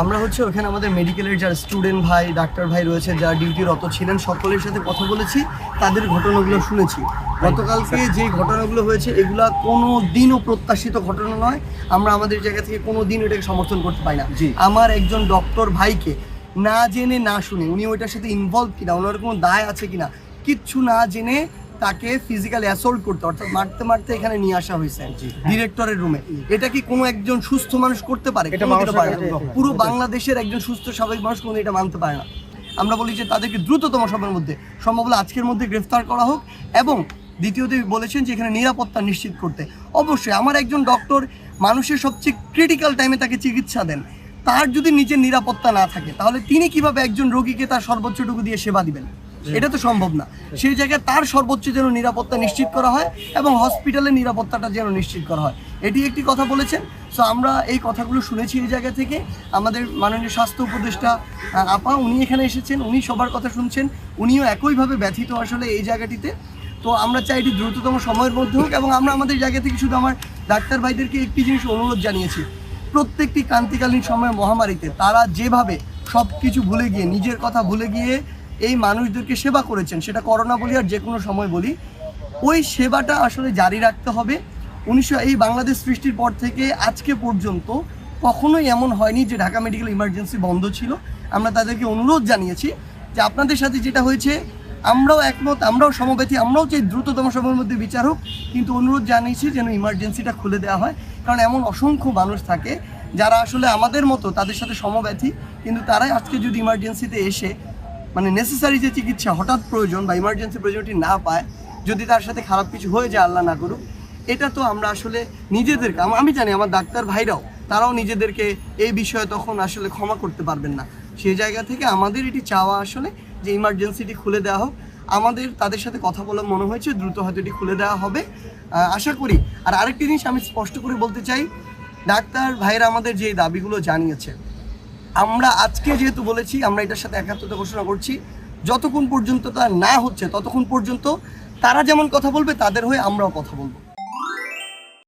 আমরা হচ্ছে ওখানে আমাদের মেডিকেলের যারা স্টুডেন্ট ভাই ডাক্তার ভাই রয়েছে যারা ডিউটিরত ছিলেন সকলের সাথে কথা বলেছি তাদের ঘটনাগুলো শুনেছি। গতকালকে যে ঘটনাগুলো হয়েছে এগুলা কোনো দিনও প্রত্যাশিত ঘটনা নয়। আমরা আমাদের জায়গা থেকে কোনো দিন এটাকে সমর্থন করতে পারি না। জি। আমার একজন ডক্টর ভাইকে না জেনে না শুনে উনি ওইটার সাথে ইনভলভ কিনা ওনার কোনো দায় আছে কিনা কিচ্ছু না জেনে তাকে ফিজিক্যালি অ্যাসল্ট করতে অর্থাৎ মারতে মারতে এখানে নিয়ে আসা হয়েছে ডিরেক্টরের রুমে এটা কি কোনো একজন সুস্থ মানুষ করতে পারে? পুরো বাংলাদেশের একজন সুস্থ স্বাভাবিক মানুষ কোনো এটা মানতে পারে না। আমরা বলি যে তাদেরকে দ্রুততম সময়ের মধ্যে সম্ভব হলে আজকের মধ্যে গ্রেফতার করা হোক এবং দ্বিতীয়ত বলেছেন যে এখানে নিরাপত্তা নিশ্চিত করতে। অবশ্যই আমার একজন ডক্টর মানুষের সবচেয়ে ক্রিটিক্যাল টাইমে তাকে চিকিৎসা দেন। তার যদি নিজের নিরাপত্তা না থাকে তাহলে তিনি কীভাবে একজন রোগীকে তার সর্বোচ্চটুকু দিয়ে সেবা দিবেন? এটা তো সম্ভব না। সেই জায়গায় তার সর্বোচ্চ যেন নিরাপত্তা নিশ্চিত করা হয় এবং হসপিটালের নিরাপত্তাটা যেন নিশ্চিত করা হয়। এটি একটি কথা বলেছেন। সো আমরা এই কথাগুলো শুনেছি এই জায়গা থেকে। আমাদের মাননীয় স্বাস্থ্য উপদেষ্টা আপা উনি এখানে এসেছেন, উনি সবার কথা শুনছেন। উনিও একইভাবে ব্যথিত আসলে এই জায়গাটিতে। তো আমরা চাই এটি দ্রুততম সময়ের মধ্যে হোক এবং আমরা আমাদের জায়গা থেকে শুধু আমার ডাক্তার ভাইদেরকে একটি জিনিস অনুরোধ জানিয়েছি। প্রত্যেকটি ক্রান্তিকালীন সময়ের মহামারীতে তারা যেভাবে সব কিছু ভুলে গিয়ে, নিজের কথা ভুলে গিয়ে এই মানুষদেরকে সেবা করেছেন, সেটা করোনা বলি আর যে কোনো সময় বলি, ওই সেবাটা আসলে জারি রাখতে হবে। উনিশশো এই বাংলাদেশ সৃষ্টির পর থেকে আজকে পর্যন্ত কখনোই এমন হয়নি যে ঢাকা মেডিকেল ইমার্জেন্সি বন্ধ ছিল। আমরা তাদেরকে অনুরোধ জানিয়েছি যে আপনাদের সাথে যেটা হয়েছে, আমরাও একমত, আমরাও সমব্যথী আমরাও চাই দ্রুততম সময়ের মধ্যে বিচার হোক। কিন্তু অনুরোধ জানিয়েছি যেন ইমার্জেন্সিটা খুলে দেওয়া হয়। কারণ এমন অসংখ্য মানুষ থাকে যারা আসলে আমাদের মতো তাদের সাথে সমব্যথী কিন্তু তারাই আজকে যদি ইমার্জেন্সিতে এসে মানে নেসেসারি যে চিকিৎসা হঠাৎ প্রয়োজন বা ইমার্জেন্সি প্রয়োজনটি না পায়, যদি তার সাথে খারাপ কিছু হয়ে যায়, আল্লাহ না করুক, এটা তো আমরা আসলে নিজেদেরকে, আমি জানি আমার ডাক্তার ভাইরাও, তারাও নিজেদেরকে এই বিষয়ে তখন আসলে ক্ষমা করতে পারবেন না। সেই জায়গা থেকে আমাদের এটি চাওয়া আসলে যে ইমার্জেন্সিটি খুলে দেওয়া হোক। আমাদের তাদের সাথে কথা বলে মনে হয়েছে, দ্রুত হয়তো এটি খুলে দেওয়া হবে। আশা করি, আর আরেকটি জিনিস আমি স্পষ্ট করে বলতে চাই, ডাক্তার ভাইরা আমাদের যে দাবিগুলো জানিয়েছে আমরা আজকে যেহেতু বলেছি, আমরা এটার সাথে একাত্মতা ঘোষণা করছি, যতক্ষণ পর্যন্ত তা না হচ্ছে, ততক্ষণ পর্যন্ত তারা যেমন কথা বলবে, তাদের হয়ে আমরাও কথা বলব।